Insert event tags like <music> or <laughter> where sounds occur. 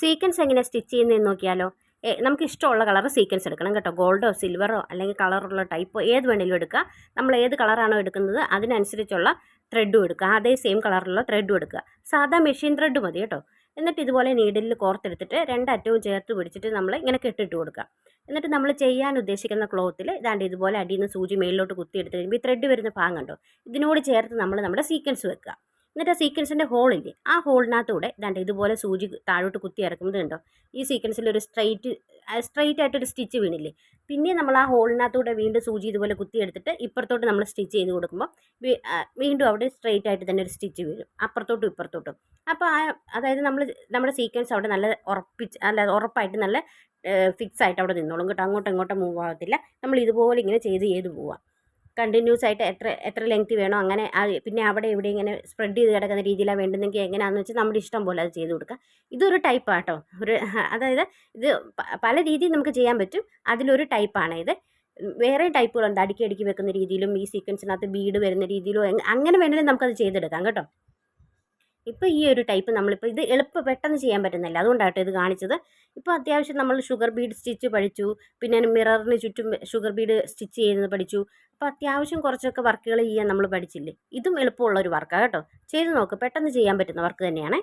Sequence എങ്ങനെ stitch ചെയ്യുന്നതെന്ന് നോക്കിയാലോ. നമുക്ക് ഇഷ്ടമുള്ള കളർ സീക്വൻസ് എടുക്കണം കേട്ടോ. ഗോൾഡോ സിൽവറോ അല്ലെങ്കിൽ കളറുള്ള ടൈപ്പോ ഏത് വേണമെങ്കിലും എടുക്കുക നമ്മൾ ഏത് കളറാണോ എടുക്കുന്നത് അതിനനുസരിച്ചുള്ള ത്രെഡും എടുക്കുക അതേ സെയിം കളറിലുള്ള ത്രെഡും എടുക്കുക സാധാ മെഷീൻ ത്രെഡ് മതി കേട്ടോ. എന്നിട്ട് ഇതുപോലെ നീഡിലിൽ കോർത്തെടുത്തിട്ട് രണ്ടറ്റവും ചേർത്ത് പിടിച്ചിട്ട് നമ്മൾ ഇങ്ങനെ കെട്ടിട്ട് കൊടുക്കുക. എന്നിട്ട് നമ്മൾ ചെയ്യാൻ ഉദ്ദേശിക്കുന്ന ക്ലോത്തിൽ ഇതാണ്ട് ഇതുപോലെ അടിയിൽ നിന്ന് സൂചി മേളിലോട്ട് കുത്തിയെടുത്ത് കഴിയുമ്പോൾ ഈ ത്രെഡ് വരുന്ന ഭാഗം കണ്ടോ? ഇതിനോട് ചേർത്ത് നമ്മൾ നമ്മുടെ സീക്വൻസ് വെക്കുക. എന്നിട്ട് ആ സീക്വൻസിന്റെ ഹോളില്ലേ ആ ഹോളിനകത്തൂടെ ദാണ്ട് ഇതുപോലെ സൂചി താഴോട്ട് കുത്തി ഇറക്കുന്നത് കണ്ടോ? ഈ സീക്വൻസിൽ ഒരു സ്ട്രൈറ്റ് സ്ട്രൈറ്റ് ആയിട്ടൊരു സ്റ്റിച്ച് വീണില്ലേ? പിന്നെ നമ്മൾ ആ ഹോളിനകത്തൂടെ വീണ്ടും സൂചി ഇതുപോലെ കുത്തി എടുത്തിട്ട് ഇപ്പുറത്തോട്ട് നമ്മൾ സ്റ്റിച്ച് ചെയ്ത് കൊടുക്കുമ്പോൾ വീണ്ടും അവിടെ സ്ട്രൈറ്റ് ആയിട്ട് തന്നെ ഒരു സ്റ്റിച്ച് വീഴും. അപ്പുറത്തോട്ടും ഇപ്പുറത്തോട്ടും. അപ്പോൾ ആ അതായത് നമ്മൾ നമ്മുടെ സീക്വൻസ് അവിടെ നല്ല ഉറപ്പിച്ച് അല്ല ഉറപ്പായിട്ട് നല്ല ഫിക്സ് ആയിട്ട് അവിടെ നിന്നോളും കേട്ടോ. അങ്ങോട്ടും ഇങ്ങോട്ടും മൂവ് ആകത്തില്ല നമ്മൾ ഇതുപോലെ ഇങ്ങനെ ചെയ്ത് ചെയ്ത് പോവാം. കണ്ടിന്യൂസ് ആയിട്ട് എത്ര എത്ര ലെങ്ത് വേണോ അങ്ങനെ പിന്നെ അവിടെ ഇവിടെ ഇങ്ങനെ സ്പ്രെഡ് ചെയ്ത് കിടക്കുന്ന രീതിയിലാണ് വേണ്ടുന്നെങ്കിൽ എങ്ങനെയാണെന്ന് വെച്ചാൽ നമ്മുടെ ഇഷ്ടം പോലെ അത് ചെയ്ത് കൊടുക്കുക ഇതൊരു ടൈപ്പാണ് കേട്ടോ ഒരു <laughs> അതായത് ഇത് പല രീതിയിൽ നമുക്ക് ചെയ്യാൻ പറ്റും. അതിലൊരു ടൈപ്പാണ് ഇത്. വേറെ ടൈപ്പുകളുണ്ട് അടുക്കി അടുക്കി വെക്കുന്ന രീതിയിലും ഈ സീക്വൻസിനകത്ത് ബീഡ് വരുന്ന രീതിയിലും അങ്ങനെ വേണമെങ്കിലും നമുക്കത് ചെയ്തെടുക്കാം കേട്ടോ. ഇപ്പോൾ ഈ ഒരു ടൈപ്പ് നമ്മളിപ്പോൾ ഇത് എളുപ്പം പെട്ടെന്ന് ചെയ്യാൻ പറ്റുന്നില്ല. അതുകൊണ്ടാട്ടോ ഇത് കാണിച്ചത്. ഇപ്പോൾ അത്യാവശ്യം നമ്മൾ ഷുഗർ ബീഡ് സ്റ്റിച്ച് പഠിച്ചു. പിന്നെ മിററിന് ചുറ്റും ഷുഗർ ബീഡ് സ്റ്റിച്ച് ചെയ്യുന്നത് പഠിച്ചു. അപ്പോൾ അത്യാവശ്യം കുറച്ചൊക്കെ വർക്കുകൾ ചെയ്യാൻ നമ്മൾ പഠിച്ചില്ലേ? ഇതും എളുപ്പമുള്ള ഒരു വർക്കാണ് കേട്ടോ. ചെയ്ത് നോക്ക്. പെട്ടെന്ന് ചെയ്യാൻ പറ്റുന്ന വർക്ക് തന്നെയാണേ.